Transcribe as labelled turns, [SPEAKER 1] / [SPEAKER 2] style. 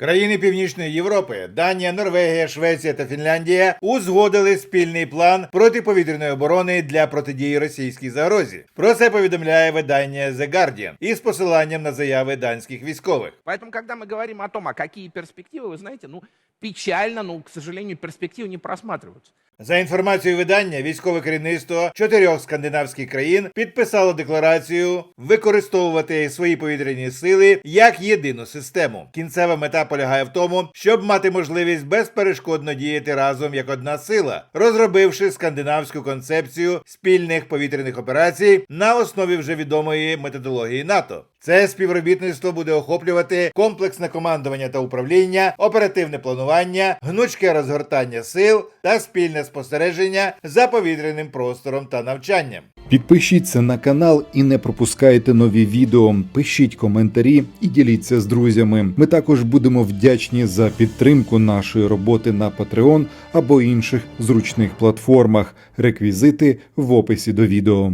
[SPEAKER 1] Країни Північної Європи, Данія, Норвегія, Швеція та Фінляндія узгодили спільний план протиповітряної оборони для протидії російській загрозі. Про це повідомляє видання The Guardian із посиланням на заяви данських військових.
[SPEAKER 2] Поэтому, когда мы говорим о том, а какие перспективы, вы знаете, ну, печально, но, к сожалению, перспективы не просматриваются.
[SPEAKER 1] За інформацією видання, військове керівництво чотирьох скандинавських країн підписало декларацію використовувати свої повітряні сили як єдину систему. Кінцева мета полягає в тому, щоб мати можливість безперешкодно діяти разом як одна сила, розробивши скандинавську концепцію спільних повітряних операцій на основі вже відомої методології НАТО. Це співробітництво буде охоплювати комплексне командування та управління, оперативне планування, гнучке розгортання сил та спільне спостереження за повітряним простором та навчанням.
[SPEAKER 3] Підпишіться на канал і не пропускайте нові відео. Пишіть коментарі і діліться з друзями. Ми також будемо вдячні за підтримку нашої роботи на Patreon або інших зручних платформах. Реквізити в описі до відео.